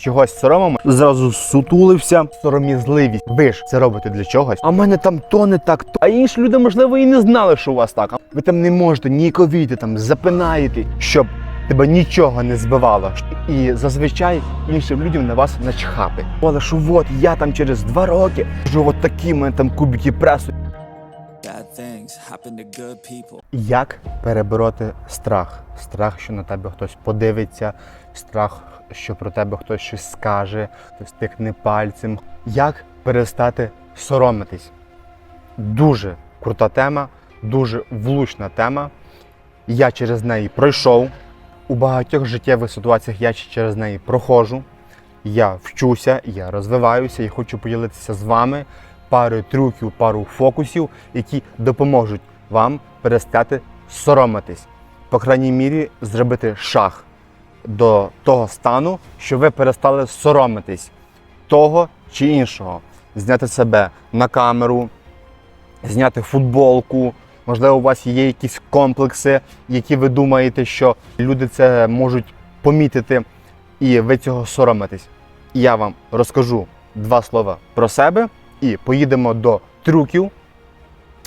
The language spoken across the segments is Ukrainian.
чогось соромимо, зразу сутулився, сором'язливість. Ви ж це робите для чогось. А в мене там то не так, то. А інші люди, можливо, і не знали, що у вас так. Ви там не можете ніяковіти, там запинаєте, щоб тебе нічого не збивало. І зазвичай іншим людям на вас начхати. Але що от я там через два роки кажу, от такі мене там кубики пресу. Як перебороти страх? Страх, що на тебе хтось подивиться, страх, що про тебе хтось щось скаже, хтось тикне пальцем. Як перестати соромитись? Дуже крута тема, дуже влучна тема. Я через неї пройшов. У багатьох життєвих ситуаціях я через неї проходжу. Я вчуся, я розвиваюся і хочу поділитися з вами парою трюків, пару фокусів, які допоможуть вам перестати соромитись. По крайній мірі, зробити шаг до того стану, що ви перестали соромитись того чи іншого. Зняти себе на камеру, зняти футболку. Можливо, у вас є якісь комплекси, які ви думаєте, що люди це можуть помітити, і ви цього соромитесь. І я вам розкажу два слова про себе і поїдемо до трюків,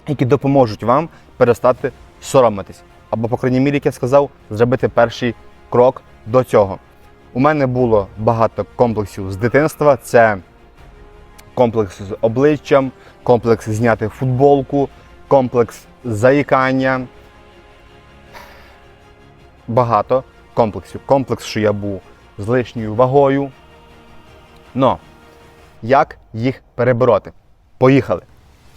які допоможуть вам перестати соромитись. Або, по крайній мірі, як я сказав, зробити перший крок до цього. У мене було багато комплексів з дитинства. Це комплекс з обличчям, комплекс зняти футболку, комплекс заїкання. Багато комплексів. Комплекс, що я був з лишньою вагою. Но як їх перебороти? Поїхали.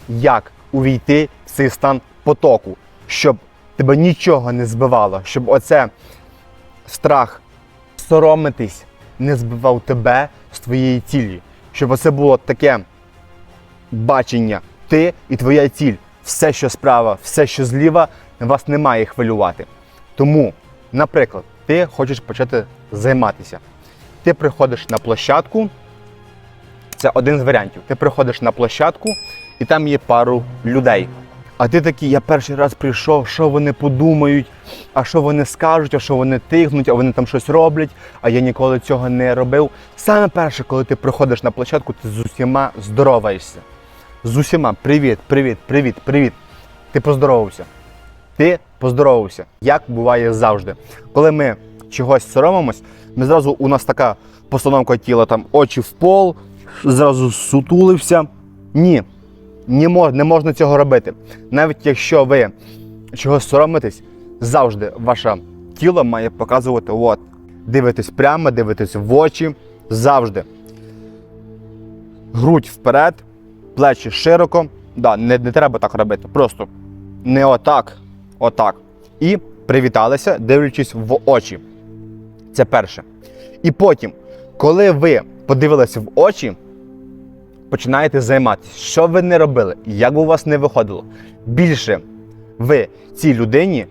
Як увійти в цей стан потоку, щоб тебе нічого не збивало, щоб оце страх соромитись не збивав тебе з твоєї цілі, щоб оце було таке бачення, ти і твоя ціль. Все, що справа, все, що зліва, вас не має хвилювати. Тому, наприклад, ти хочеш почати займатися. Ти приходиш на площадку, це один з варіантів. Ти приходиш на площадку, і там є пару людей. А ти такий, я перший раз прийшов, що вони подумають, а що вони скажуть, а що вони тигнуть, а вони там щось роблять, а я ніколи цього не робив. Саме перше, коли ти приходиш на площадку, ти з усіма здороваєшся. З усіма привіт, привіт, привіт, привіт. Ти поздоровався. Ти поздоровався, як буває завжди. Коли ми чогось соромимось, ми зразу у нас така постановка тіла, там очі в пол, зразу сутулився. Ні, не, мож, не можна цього робити. Навіть якщо ви чогось соромитесь, завжди ваше тіло має показувати, от, дивитесь прямо, дивитесь в очі, завжди. Грудь вперед, плечі широко. Да, не, не треба так робити. Просто не отак, отак. І привіталися, дивлячись в очі. Це перше. І потім, коли ви подивилися в очі, починаєте займатися. Що ви не робили, як у вас не виходило. Більше ви цій людині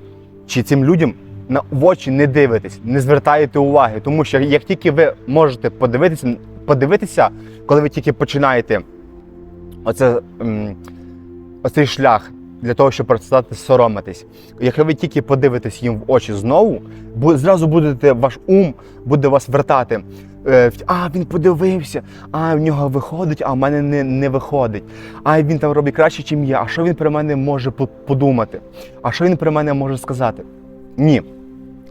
чи цим людям на в очі не дивитесь, не звертаєте уваги. Тому що як тільки ви можете подивитися, подивитися, коли ви тільки починаєте оце, оцей шлях для того, щоб перестати соромитись. Якщо ви тільки подивитесь їм в очі знову, бу- зразу будете ваш ум буде вас вертати. Е, А, він подивився, а в нього виходить, а в мене не, не виходить. А він там робить краще, ніж я. А що він про мене може подумати? А що він про мене може сказати? Ні.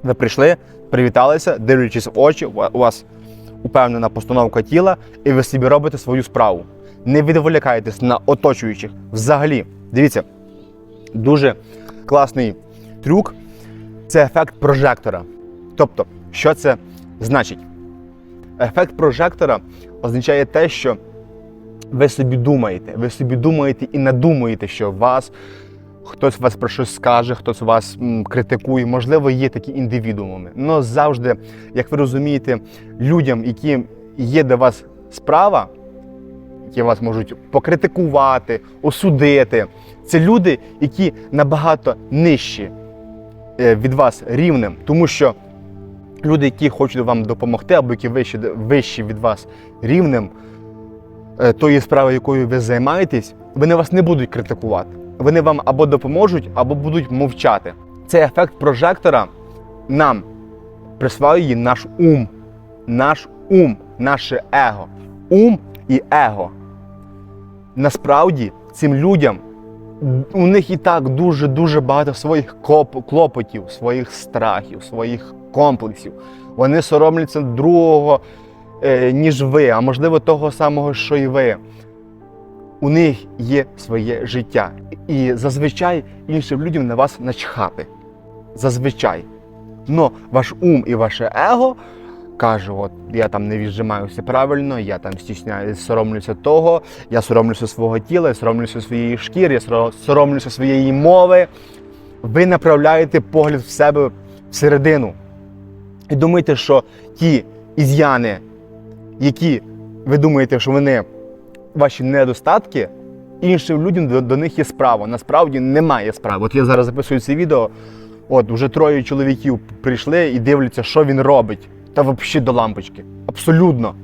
Ви прийшли, привіталися, дивлячись в очі, у вас упевнена постановка тіла, і ви собі робите свою справу. Не відволікайтесь на оточуючих. Взагалі, дивіться, дуже класний трюк це ефект прожектора. Тобто, що це значить? Ефект прожектора означає те, що ви собі думаєте, ви собі думаєте і надумуєте, що вас хтось вас про щось скаже, хтось вас м, критикує. Можливо, є такі індивідууми. Але завжди, як ви розумієте, людям, які є до вас справа, які вас можуть покритикувати, осудити, це люди, які набагато нижчі е, від вас рівнем, тому що люди, які хочуть вам допомогти, або які вищі, вищі від вас рівнем е, тої справи, якою ви займаєтесь, вони вас не будуть критикувати. Вони вам або допоможуть, або будуть мовчати. Цей ефект прожектора нам присваює наш ум. Наш ум. наше его. Ум і его. Насправді цим людям у них і так дуже-дуже багато своїх клопотів, своїх страхів, своїх комплексів. Вони соромляться другого, е, ніж ви, а можливо того самого, що і ви. У них є своє життя. І зазвичай іншим людям на вас начхати. Зазвичай. Но ваш ум і ваше его каже: от я там не віджимаюся правильно, я там стісняюся, соромлюся того, я соромлюся свого тіла, я соромлюся своєї шкіри, я соромлюся своєї мови. Ви направляєте погляд в себе всередину. І думаєте, що ті ізяни, які ви думаєте, що вони ваші недостатки, іншим людям до, до них є справа. Насправді немає справи. От я зараз записую це відео. От вже троє чоловіків прийшли і дивляться, що він робить. Та взагалі до лампочки. Абсолютно.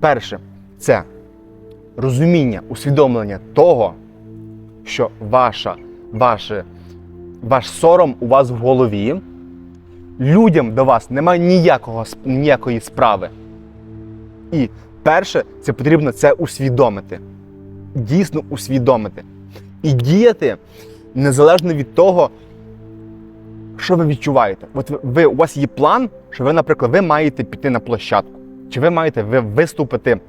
Перше, це розуміння, усвідомлення того, що ваша, ваше, ваш сором у вас в голові. Людям до вас немає ніякого, ніякої справи. І перше, це потрібно це усвідомити. Дійсно усвідомити. І діяти незалежно від того, що ви відчуваєте. От ви, у вас є план, що ви, наприклад, ви маєте піти на площадку, чи ви маєте ви виступити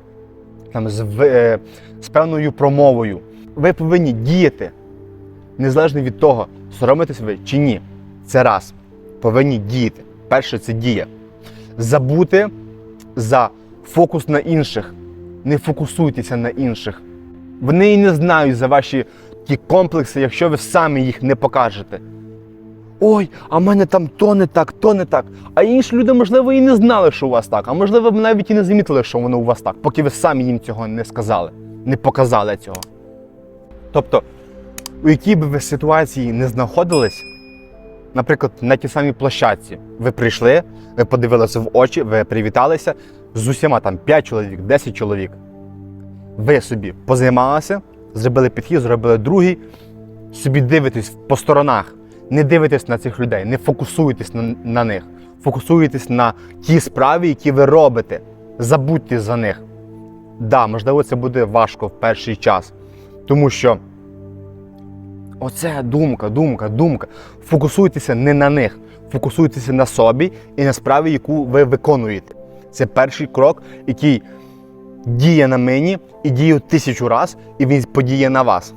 там, з, е, з певною промовою. Ви повинні діяти, незалежно від того, соромитесь ви чи ні. Це раз. Повинні діяти. Перше це дія. Забути за фокус на інших. Не фокусуйтеся на інших. Вони і не знають за ваші ті комплекси, якщо ви самі їх не покажете. Ой, а в мене там то не так, то не так. А інші люди, можливо, і не знали, що у вас так, а можливо, навіть і не замітили, що воно у вас так, поки ви самі їм цього не сказали, не показали цього. Тобто, у якій би ви ситуації не знаходились, наприклад, на тій самій площадці, ви прийшли, ви подивилися в очі, ви привіталися з усіма там 5 чоловік, 10 чоловік. Ви собі позаймалися, зробили підхід, зробили другий, собі дивитесь по сторонах, не дивитесь на цих людей, не фокусуєтесь на, на них, фокусуєтесь на ті справи, які ви робите. Забудьте за них. Да, можливо, це буде важко в перший час, тому що оце думка, думка, думка. Фокусуйтеся не на них, фокусуйтеся на собі і на справі, яку ви виконуєте. Це перший крок, який діє на мені і діє тисячу раз, і він подіє на вас.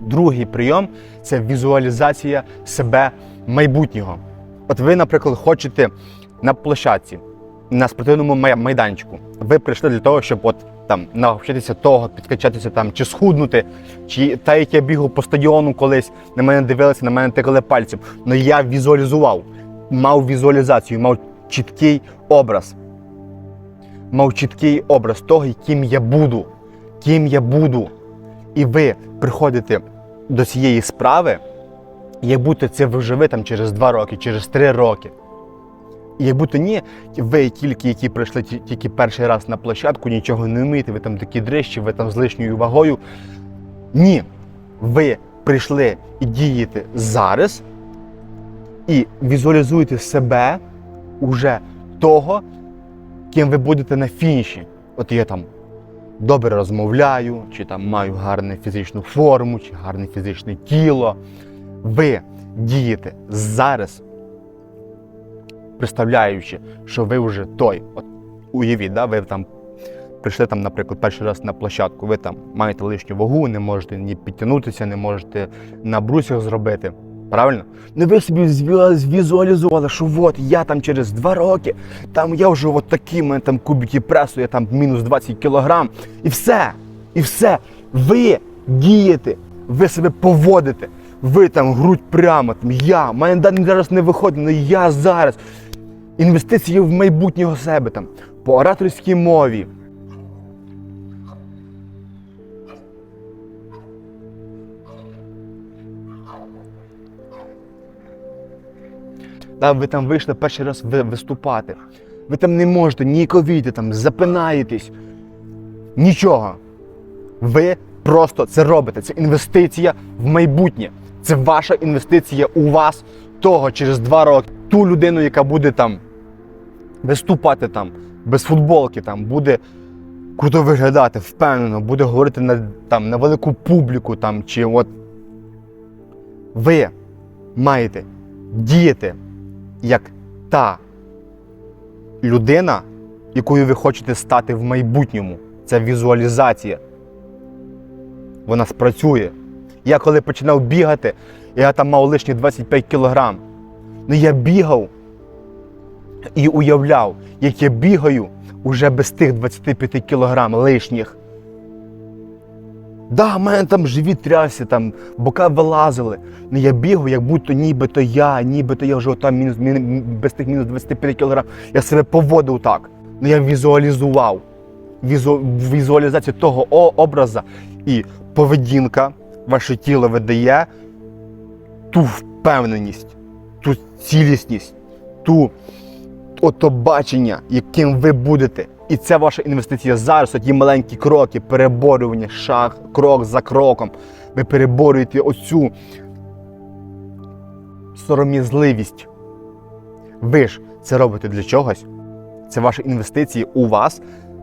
Другий прийом це візуалізація себе майбутнього. От ви, наприклад, хочете на площадці, на спортивному майданчику. Ви прийшли для того, щоб от там навчитися того, підкачатися там, чи схуднути, чи та, як я бігав по стадіону колись, на мене дивилися, на мене тикали пальцем. Ну я візуалізував, мав візуалізацію, мав чіткий образ. Мав чіткий образ того, яким я буду, ким я буду. І ви приходите до цієї справи, як будто це ви вже ви там через два роки, через три роки. І як будто ні, ви тільки, які прийшли тільки перший раз на площадку, нічого не вмієте, ви там такі дрищі, ви там з лишньою вагою. Ні, ви прийшли і дієте зараз і візуалізуєте себе уже того, ким ви будете на фініші. От я там добре розмовляю, чи там маю гарну фізичну форму, чи гарне фізичне тіло. Ви дієте зараз, представляючи, що ви вже той. От уявіть, да, ви там прийшли там, наприклад, перший раз на площадку, ви там маєте лишню вагу, не можете ні підтягнутися, не можете на брусях зробити. Правильно? Ну ви собі зві- звізуалізували, що от я там через два роки, там я вже от такі, мене там кубики пресу, я там мінус 20 кілограм. І все. І все. Ви дієте, ви себе поводите. Ви там грудь прямо, там я, мене дані зараз не виходить, але я зараз. Інвестиції в майбутнього себе там, по ораторській мові. Да, ви там вийшли перший раз виступати. Ви там не можете ніяковіти, там запинаєтесь. Нічого. Ви просто це робите. Це інвестиція в майбутнє. Це ваша інвестиція у вас того через два роки. Ту людину, яка буде там виступати там без футболки, там буде круто виглядати, впевнено, буде говорити на, там, на велику публіку, там, чи от ви маєте діяти як та людина, якою ви хочете стати в майбутньому. Це візуалізація. Вона спрацює. Я коли починав бігати, я там мав лишні 25 кілограм. Ну я бігав і уявляв, як я бігаю уже без тих 25 кілограм лишніх. Да, в мене там живіт трясся, там бока вилазили. Ну я бігав, як будто нібито я, нібито я вже там мінус, мін- без тих мінус 25 кілограм. Я себе поводив так. Ну я візуалізував. Візу, візуалізацію того образа і поведінка, ваше тіло видає ту впевненість, ту цілісність, ту ото бачення, яким ви будете. І це ваша інвестиція зараз, ті маленькі кроки, переборювання, шаг, крок за кроком. Ви переборюєте оцю сором'язливість. Ви ж це робите для чогось. Це ваші інвестиції у вас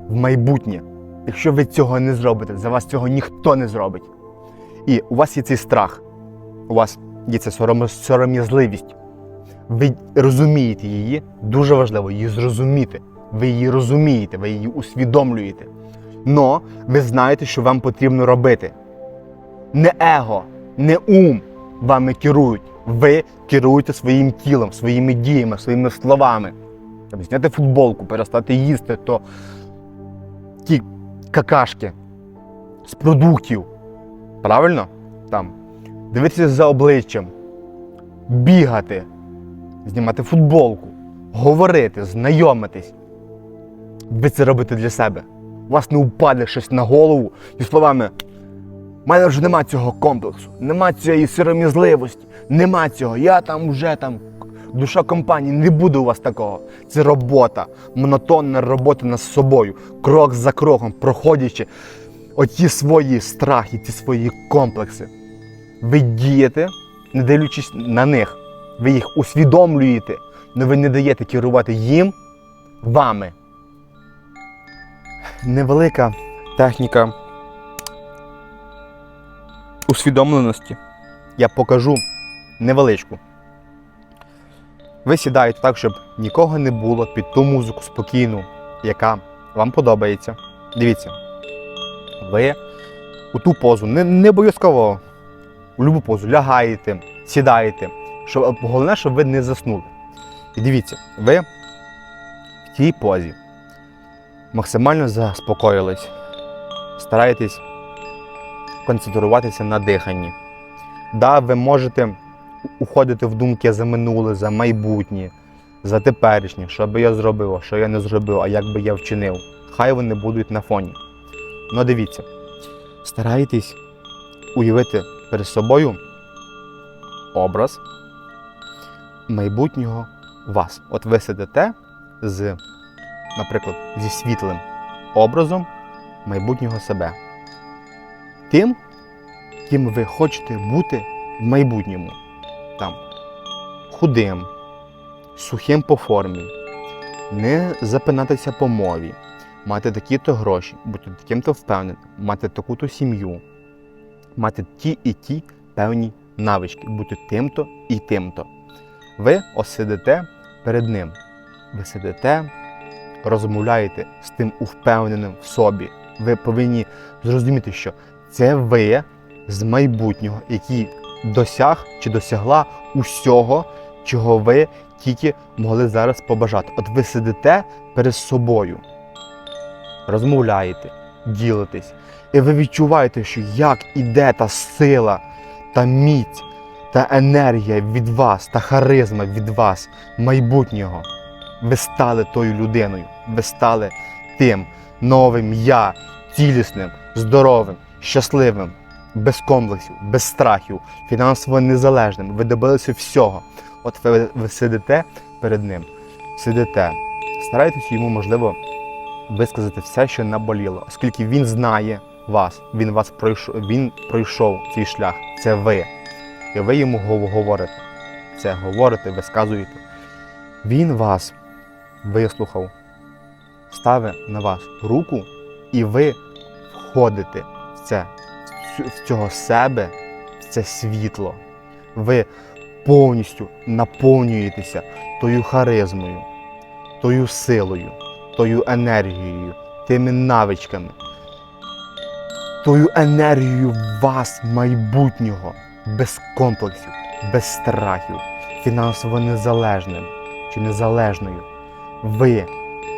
в майбутнє. Якщо ви цього не зробите, за вас цього ніхто не зробить. І у вас є цей страх, у вас є ця сором- сором'язливість. Ви розумієте її, дуже важливо її зрозуміти. Ви її розумієте, ви її усвідомлюєте. Но ви знаєте, що вам потрібно робити. Не его, не ум вами керують. Ви керуєте своїм тілом, своїми діями, своїми словами. Там, зняти футболку, перестати їсти, то ті какашки з продуктів. Правильно? Там, дивитися за обличчям, бігати, знімати футболку, говорити, знайомитись. Ви це робите для себе. У вас не упаде щось на голову зі словами. У мене вже нема цього комплексу, нема цієї сиромізливості, нема цього. Я там вже там душа компанії, не буде у вас такого. Це робота, монотонна робота над собою, крок за кроком, проходячи оті свої страхи, ті свої комплекси. Ви дієте, не дивлячись на них. Ви їх усвідомлюєте, але ви не даєте керувати їм вами. Невелика техніка усвідомленості. Я покажу невеличку. Ви сідаєте так, щоб нікого не було під ту музику спокійну, яка вам подобається. Дивіться, ви у ту позу, не, не обов'язково у любу позу лягаєте, сідаєте. Щоб, головне, щоб ви не заснули. І дивіться, ви в тій позі максимально заспокоїлись, стараєтесь концентруватися на диханні. Да, ви можете уходити в думки за минуле, за майбутнє, за теперішнє, що би я зробив, що я не зробив, а як би я вчинив. Хай вони будуть на фоні. Ну дивіться, старайтесь уявити перед собою образ майбутнього вас. От ви сидите з, наприклад, зі світлим образом майбутнього себе. Тим, ким ви хочете бути в майбутньому. Там худим, сухим по формі, не запинатися по мові, мати такі-то гроші, бути таким-то впевненим, мати таку-то сім'ю, мати ті і ті певні навички, бути тим-то і тим-то. Ви ось сидите перед ним. Ви сидите, розмовляєте з тим впевненим в собі. Ви повинні зрозуміти, що це ви з майбутнього, який досяг чи досягла усього, чого ви тільки могли зараз побажати. От ви сидите перед собою, розмовляєте, ділитесь, і ви відчуваєте, що як іде та сила, та міць, та енергія від вас, та харизма від вас, майбутнього. Ви стали тою людиною, ви стали тим новим я, цілісним, здоровим, щасливим, без комплексів, без страхів, фінансово незалежним. Ви добилися всього. От ви, ви сидите перед ним, сидите, старайтесь йому, можливо, висказати все, що наболіло, оскільки він знає вас, він вас пройшов, він пройшов цей шлях. Це ви. І ви йому говорите. Це говорите, висказуєте. Він вас вислухав, ставить на вас руку, і ви входите в це, в цього себе, в це світло. Ви повністю наповнюєтеся тою харизмою, тою силою, тою енергією, тими навичками, тою енергією вас майбутнього, без комплексів, без страхів, фінансово незалежним чи незалежною. Ви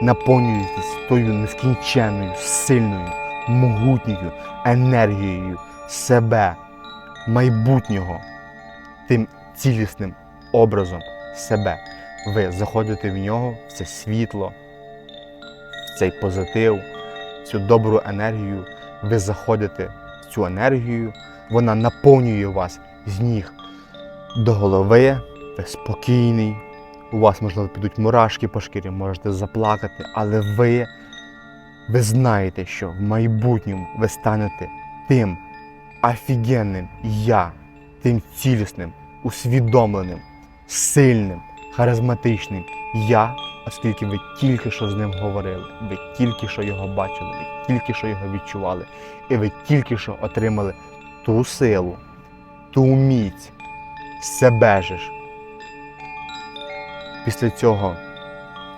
наповнюєтесь тою нескінченною, сильною, могутньою енергією себе, майбутнього, тим цілісним образом себе. Ви заходите в нього, в це світло, в цей позитив, в цю добру енергію. Ви заходите в цю енергію, вона наповнює вас з ніг до голови, ви спокійний. У вас, можливо, підуть мурашки по шкірі, можете заплакати, але ви, ви знаєте, що в майбутньому ви станете тим офігенним я, тим цілісним, усвідомленим, сильним, харизматичним я, оскільки ви тільки що з ним говорили, ви тільки що його бачили, ви тільки що його відчували, і ви тільки що отримали ту силу, ту міць, себе ж. Після цього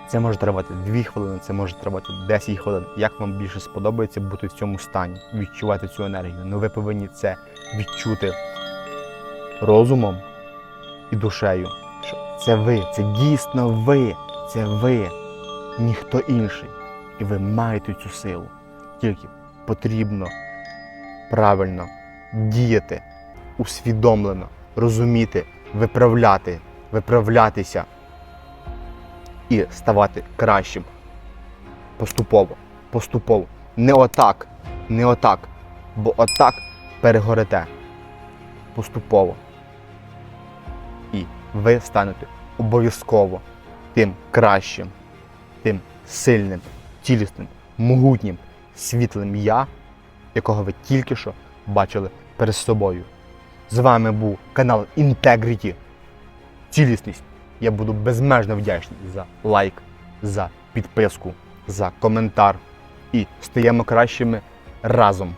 це може тривати 2 хвилини, це може тривати 10 хвилин. Як вам більше сподобається бути в цьому стані, відчувати цю енергію. Ну ви повинні це відчути розумом і душею. Що це ви, це дійсно ви, це ви, ніхто інший. І ви маєте цю силу. Тільки потрібно правильно діяти, усвідомлено, розуміти, виправляти, виправлятися і ставати кращим. Поступово, поступово. Не отак, не отак. Бо отак перегорите. Поступово. І ви станете обов'язково тим кращим, тим сильним, цілісним, могутнім, світлим я, якого ви тільки що бачили перед собою. З вами був канал Integrity. Цілісність. Я буду безмежно вдячний за лайк, за підписку, за коментар. І стаємо кращими разом.